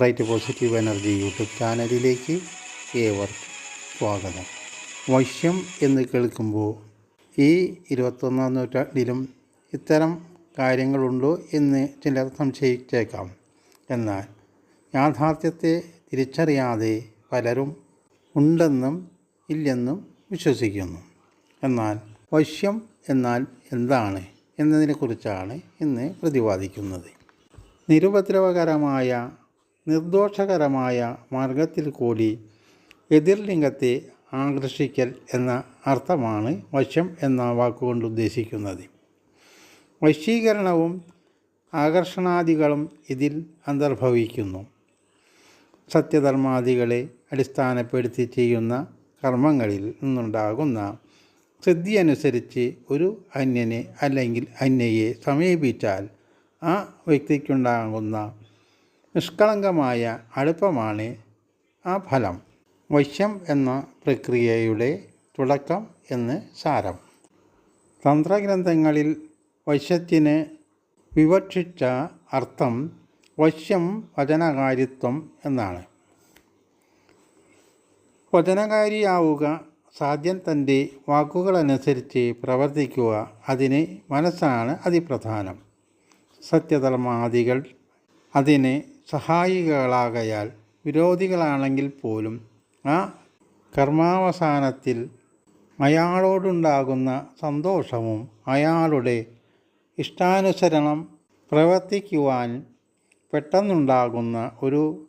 Right positive energy YouTube ചാനലിലേക്ക് ഏവർക്കും സ്വാഗതം. വൈശ്യം എന്ന് കേൾക്കുമ്പോൾ ഈ ഇരുപത്തൊന്നാം നൂറ്റാണ്ടിലും ഇത്തരം കാര്യങ്ങളുണ്ടോ എന്ന് ചിലർ സംശയിച്ചേക്കാം. എന്നാൽ യാഥാർത്ഥ്യത്തെ തിരിച്ചറിയാതെ പലരും ഉണ്ടെന്നും ഇല്ലെന്നും വിശ്വസിക്കുന്നു. എന്നാൽ വൈശ്യം എന്നാൽ എന്താണ് എന്നതിനെക്കുറിച്ചാണ് ഇന്ന് പ്രതിപാദിക്കുന്നത്. നിരുപദ്രവകരമായ നിർദോഷകരമായ മാർഗത്തിൽ കൂടി എതിർലിംഗത്തെ ആകർഷിക്കൽ എന്ന അർത്ഥമാണ് വശം എന്ന വാക്കുകൊണ്ട് ഉദ്ദേശിക്കുന്നത്. വശീകരണവും ആകർഷണാദികളും ഇതിൽ അന്തർഭവിക്കുന്നു. സത്യധർമാദികളെ അടിസ്ഥാനപ്പെടുത്തി ചെയ്യുന്ന കർമ്മങ്ങളിൽ നിന്നുണ്ടാകുന്ന സിദ്ധി അനുസരിച്ച് ഒരു അന്യനെ അല്ലെങ്കിൽ അന്യയെ സമീപിച്ചാൽ ആ വ്യക്തിക്കുണ്ടാകുന്ന നിഷ്കളങ്കമായ അടുപ്പമാണ് ആ ഫലം. വശ്യം എന്ന പ്രക്രിയയുടെ തുടക്കം എന്ന് സാരം. തന്ത്രഗ്രന്ഥങ്ങളിൽ വശ്യത്തിന് വിവക്ഷിച്ച അർത്ഥം വശ്യം വചനകാരിത്വം എന്നാണ്. വചനകാരിയാവുക സാധ്യം തന്റെ വാക്കുകളനുസരിച്ച് പ്രവർത്തിക്കുക അതിന് മനസ്സാണ് അതിപ്രധാനം. സത്യധർമാദികൾ അതിന് സഹായികളാകയാൽ വിരോധികളാണെങ്കിൽ പോലും ആ കർമാവസാനത്തിൽ അയാളോടുണ്ടാകുന്ന സന്തോഷവും അയാളുടെ ഇഷ്ടാനുസരണം പ്രവർത്തിക്കുവാൻ പെട്ടെന്നുണ്ടാകുന്ന ഒരു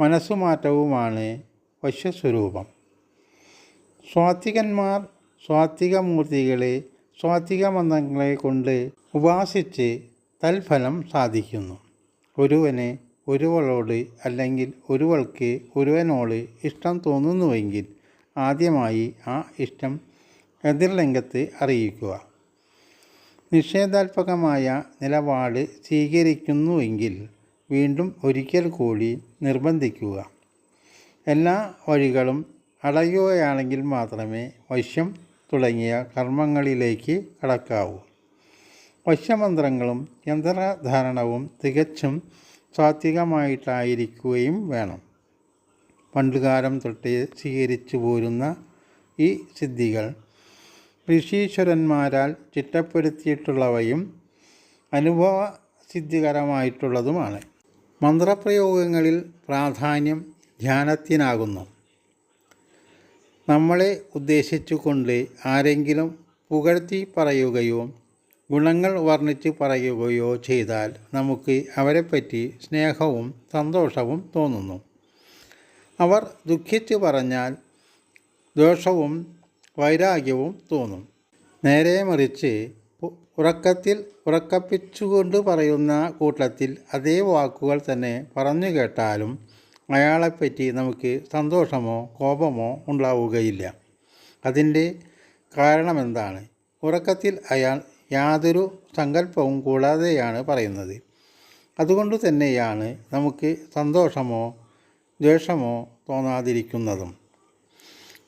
മനസ്സുമാറ്റവുമാണ് വശ്യസ്വരൂപം. സ്വാത്വികന്മാർ സ്വാത്വികമൂർത്തികളെ സ്വാത്വിക മന്ത്രങ്ങളെ കൊണ്ട് ഉപാസിച്ച് തൽഫലം സാധിക്കുന്നു. ഒരുവന് ഒരുവളോട് അല്ലെങ്കിൽ ഒരുവൾക്ക് ഒരുവനോട് ഇഷ്ടം തോന്നുന്നുവെങ്കിൽ ആദ്യമായി ആ ഇഷ്ടം എതിർലിംഗത്തെ അറിയിക്കുക. നിഷേധാത്മകമായ നിലപാട് സ്വീകരിക്കുന്നുവെങ്കിൽ വീണ്ടും ഒരിക്കൽ കൂടി നിർബന്ധിക്കുക. എല്ലാ വഴികളും അടയുകയാണെങ്കിൽ മാത്രമേ വശ്യം തുടങ്ങിയ കർമ്മങ്ങളിലേക്ക് കടക്കാവൂ. വശ്യമന്ത്രങ്ങളും യന്ത്രധാരണവും തികച്ചും സാത്വികമായിട്ടായിരിക്കുകയും വേണം. പണ്ടുകാലം തൊട്ടേ സ്വീകരിച്ചു പോരുന്ന ഈ സിദ്ധികൾ ഋഷീശ്വരന്മാരാൽ ചിട്ടപ്പെടുത്തിയിട്ടുള്ളവയും അനുഭവ സിദ്ധികരമായിട്ടുള്ളതുമാണ് മന്ത്രപ്രയോഗങ്ങളിൽ പ്രാധാന്യം ധ്യാനത്തിനാകുന്നു. നമ്മളെ ഉദ്ദേശിച്ചുകൊണ്ട് ആരെങ്കിലും പുകഴ്ത്തി പറയുകയോ ഗുണങ്ങൾ വർണിച്ച് പറയുകയോ ചെയ്താൽ നമുക്ക് അവരെപ്പറ്റി സ്നേഹവും സന്തോഷവും തോന്നുന്നു. അവർ ദുഃഖിച്ച് പറഞ്ഞാൽ ദോഷവും വൈരാഗ്യവും തോന്നും. നേരെ മറിച്ച് ഉറക്കത്തിൽ ഉറക്കപ്പിച്ചുകൊണ്ട് പറയുന്ന കൂട്ടത്തിൽ അതേ വാക്കുകൾ തന്നെ പറഞ്ഞു കേട്ടാലും അയാളെപ്പറ്റി നമുക്ക് സന്തോഷമോ കോപമോ ഉണ്ടാവുകയില്ല. അതിന്റെ കാരണമെന്താണ്? ഉറക്കത്തിൽ അയാൾ യാതൊരു സങ്കല്പവും കൂടാതെയാണ് പറയുന്നത്. അതുകൊണ്ട് തന്നെയാണ് നമുക്ക് സന്തോഷമോ ദ്വേഷമോ തോന്നാതിരിക്കുന്നതും.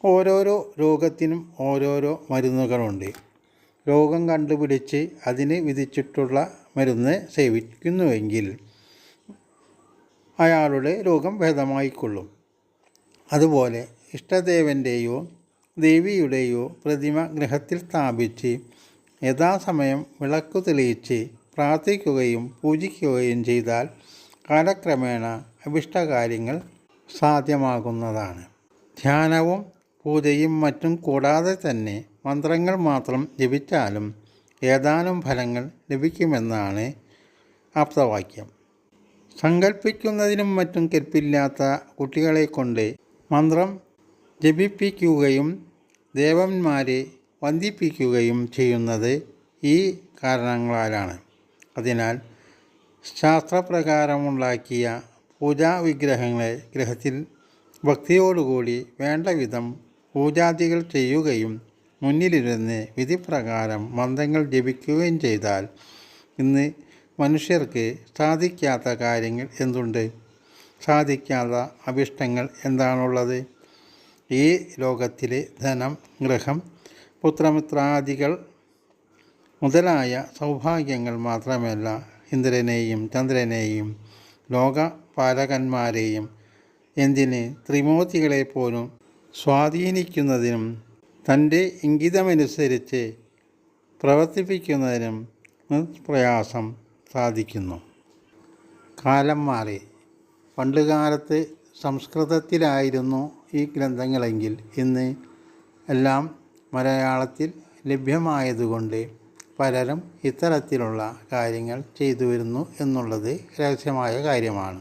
ഓരോരോ രോഗത്തിനും ഓരോരോ മരുന്നുകളുണ്ട്. രോഗം കണ്ടുപിടിച്ച് അതിന് വിധിച്ചിട്ടുള്ള മരുന്ന് സേവിക്കുന്നുവെങ്കിൽ അയാളുടെ രോഗം ഭേദമായിക്കൊള്ളും. അതുപോലെ ഇഷ്ടദേവന്റെയോ ദേവിയുടെയോ പ്രതിമ ഗ്രഹത്തിൽ സ്ഥാപിച്ച് യഥാസമയം വിളക്കു തെളിയിച്ച് പ്രാർത്ഥിക്കുകയും പൂജിക്കുകയും ചെയ്താൽ കാലക്രമേണ അഭിഷ്ടകാര്യങ്ങൾ സാധ്യമാകുന്നതാണ്. ധ്യാനവും പൂജയും മറ്റും കൂടാതെ തന്നെ മന്ത്രങ്ങൾ മാത്രം ജപിച്ചാലും ഏതാനും ഫലങ്ങൾ ലഭിക്കുമെന്നാണ് ആപ്തവാക്യം സങ്കല്പിക്കുന്നതിനും മറ്റും കെൽപ്പില്ലാത്ത കുട്ടികളെ കൊണ്ട് മന്ത്രം ജപിപ്പിക്കുകയും ദേവന്മാരെ വന്ദിപ്പിക്കുകയും ചെയ്യുന്നത് ഈ കാരണങ്ങളാലാണ്. അതിനാൽ ശാസ്ത്രപ്രകാരമുണ്ടാക്കിയ പൂജാ വിഗ്രഹങ്ങളെ ഗ്രഹത്തിൽ ഭക്തിയോടുകൂടി വേണ്ട വിധം പൂജാദികൾ ചെയ്യുകയും മുന്നിലിരുന്ന് വിധിപ്രകാരം മന്ത്രങ്ങൾ ജപിക്കുകയും ചെയ്താൽ ഇന്ന് മനുഷ്യർക്ക് സാധിക്കാത്ത കാര്യങ്ങൾ എന്തുണ്ട്? സാധിക്കാത്ത അഭിഷ്ടങ്ങൾ എന്താണുള്ളത്? ഈ ലോകത്തിലെ ധനം ഗൃഹം പുത്രമിത്രാദികൾ മുതലായ സൗഭാഗ്യങ്ങൾ മാത്രമല്ല ഇന്ദ്രനെയും ചന്ദ്രനെയും ലോകപാലകന്മാരെയും എന്തിന് ത്രിമൂർത്തികളെ പോലും സ്വാധീനിക്കുന്നതിനും തന്റെ ഇംഗിതമനുസരിച്ച് പ്രവർത്തിപ്പിക്കുന്നതിനും പ്രയാസം സാധിക്കുന്നു. കാലം മാറി. പണ്ടുകാലത്ത് സംസ്കൃതത്തിലായിരുന്നു ഈ ഗ്രന്ഥങ്ങളെങ്കിൽ ഇന്ന് എല്ലാം മലയാളത്തിൽ ലഭ്യമായതുകൊണ്ട് പലരും ഇത്തരത്തിലുള്ള കാര്യങ്ങൾ ചെയ്തുവരുന്നു എന്നുള്ളത് രഹസ്യമായ കാര്യമാണ്.